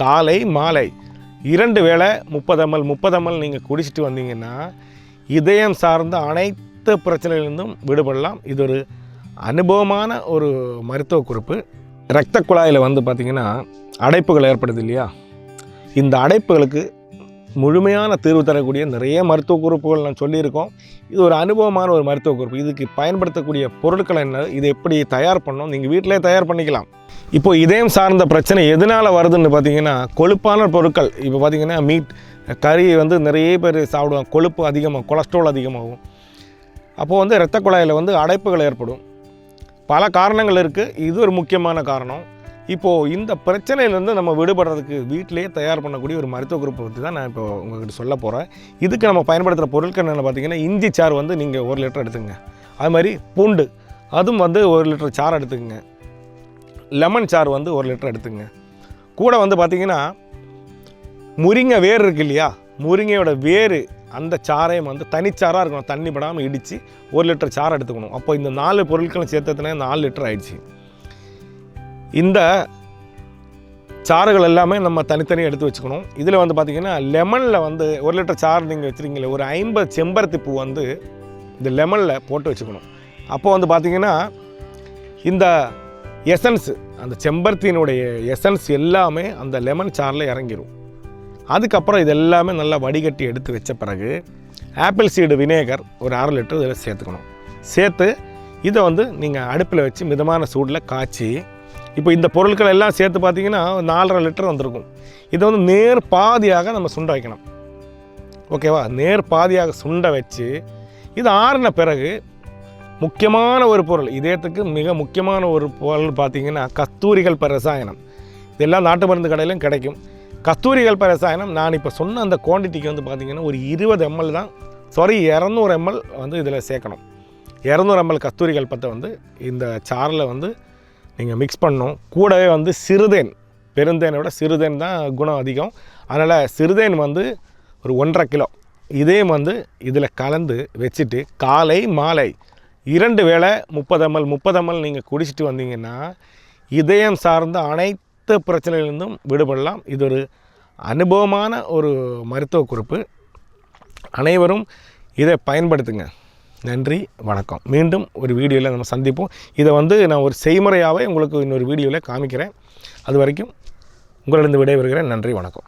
காலை மாலை. இரண்டு வேளை முப்பது எம்எல் முப்பது எம்எல் நீங்கள் குடிச்சிட்டு வந்தீங்கன்னா இதயம் சார்ந்த அனைத்து பிரச்சனையிலிருந்தும் விடுபடலாம். இது ஒரு அனுபவமான ஒரு மருத்துவ குறிப்பு. இரத்த குழாயில் வந்து பார்த்திங்கன்னா அடைப்புகள் ஏற்படுது இல்லையா? இந்த அடைப்புகளுக்கு முழுமையான தீர்வு தரக்கூடிய நிறைய மருத்துவ குறிப்புகள் நான் சொல்லியிருக்கோம். இது ஒரு அனுபவமான ஒரு மருத்துவ குறிப்பு. இதுக்கு பயன்படுத்தக்கூடிய பொருட்கள் என்ன இது எப்படி தயார் பண்ணணும் நீங்கள் வீட்டிலே தயார் பண்ணிக்கலாம். இப்போ இதயம் சார்ந்த பிரச்சனை எதனால் வருதுன்னு பார்த்தீங்கன்னா கொழுப்பான பொருட்கள். இப்போ பார்த்தீங்கன்னா மீட் கறி வந்து நிறைய பேர் சாப்பிடுவாங்க. கொழுப்பு அதிகமாக கொலஸ்ட்ரால் அதிகமாகும். அப்போது வந்து இரத்த குழாயில் வந்து அடைப்புகள் ஏற்படும். பல காரணங்கள் இருக்குது இது ஒரு முக்கியமான காரணம். இப்போது இந்த பிரச்சனையிலேருந்து நம்ம விடுபடுறதுக்கு வீட்டிலேயே தயார் பண்ணக்கூடிய ஒரு மருத்துவ குரூப் பற்றி தான் நான் இப்போ உங்கள்கிட்ட சொல்ல போகிறேன் இதுக்கு நம்ம பயன்படுத்துகிற பொருட்கள் என்னென்னு பார்த்தீங்கன்னா இஞ்சி சாறு வந்து நீங்கள் ஒரு லிட்டர் எடுத்துங்க அது மாதிரி பூண்டு அதுவும் வந்து ஒரு லிட்டர் சாறு எடுத்துக்கங்க. லெமன் சாறு வந்து ஒரு லிட்டர் எடுத்துங்க கூட வந்து பார்த்திங்கன்னா முருங்கை வேர் இருக்கு இல்லையா? முருங்கையோட வேர் அந்த சாரையும் வந்து தனிச்சாராக இருக்கணும். தண்ணி படாமல் இடித்து ஒரு லிட்டர் சாறு எடுத்துக்கணும். அப்போ இந்த நாலு பொருட்களும் சேர்த்ததுனே நாலு லிட்டர் ஆயிடுச்சு. இந்த சாறுகள் எல்லாமே நம்ம தனித்தனியாக எடுத்து வச்சுக்கணும். இதில் வந்து பார்த்திங்கன்னா லெமனில் வந்து ஒரு லிட்டர் சாறு நீங்கள் வச்சுருக்கீங்களே ஒரு ஐம்பது செம்பருத்தி பூ வந்து இந்த லெமனில் போட்டு வச்சுக்கணும். அப்போது வந்து பார்த்திங்கன்னா இந்த எசன்ஸ் அந்த செம்பருத்தியினுடைய எசன்ஸ் எல்லாமே அந்த லெமன் சாறில் இறங்கிடும் அதுக்கப்புறம் இது எல்லாமே நல்லா வடிகட்டி எடுத்து வச்ச பிறகு ஆப்பிள் சீடு வினேகர் ஒரு அரை லிட்டர் இதில் சேர்த்துக்கணும். சேர்த்து இதை வந்து நீங்கள் அடுப்பில் வச்சு மிதமான சூடில் காய்ச்சி இப்போ இந்த பொருட்கள் எல்லாம் சேர்த்து பார்த்தீங்கன்னா நாலரை லிட்டர் வந்திருக்கும். இதை வந்து நேர் பாதியாக நம்ம சுண்ட வைக்கணும். ஓகேவா? நேர் பாதியாக சுண்ட வச்சு இது ஆறின பிறகு முக்கியமான ஒரு பொருள். இதயத்துக்கு மிக முக்கியமான ஒரு பொருள் பார்த்தீங்கன்னா கஸ்தூரிகள் ப ரசாயனம். இதெல்லாம் நாட்டு மருந்து கடையிலும் கிடைக்கும். கஸ்தூரிகள் ப ரசாயனம் நான் இப்போ சொன்ன அந்த குவான்டிட்டிக்கு வந்து பார்த்திங்கன்னா ஒரு இருபது எம்எல் தான். சாரி இரநூறு எம்எல் வந்து இதில் சேர்க்கணும். இரநூறு எம்எல் கஸ்தூரிகள் பத்தை வந்து இந்த சாரில் வந்து நீங்கள் மிக்ஸ் பண்ணணும் கூடவே வந்து சிறுதேன். பெருந்தேனை விட சிறுதேன் தான் குணம் அதிகம். அதனால் சிறுதேன் வந்து ஒரு ஒன்றரை கிலோ. இதையும் வந்து இதில் கலந்து வச்சுட்டு காலை மாலை இரண்டு வேளை முப்பது எம்எல் முப்பது எம்எல் நீங்கள் குடிச்சிட்டு வந்தீங்கன்னா இதயம் சார்ந்த அனைத்து பிரச்சனைகளிலிருந்தும் விடுபடலாம். இது ஒரு அனுபவமான ஒரு மருத்துவ குறிப்பு. அனைவரும் இதை பயன்படுத்துங்க. நன்றி வணக்கம். மீண்டும் ஒரு வீடியோவில் நம்ம சந்திப்போம். இதை வந்து நான் ஒரு செய்முறையாகவே உங்களுக்கு இன்னொரு வீடியோவில் காமிக்கிறேன். அது வரைக்கும் உங்களிடம் விடைபெறுகிறேன். நன்றி வணக்கம்.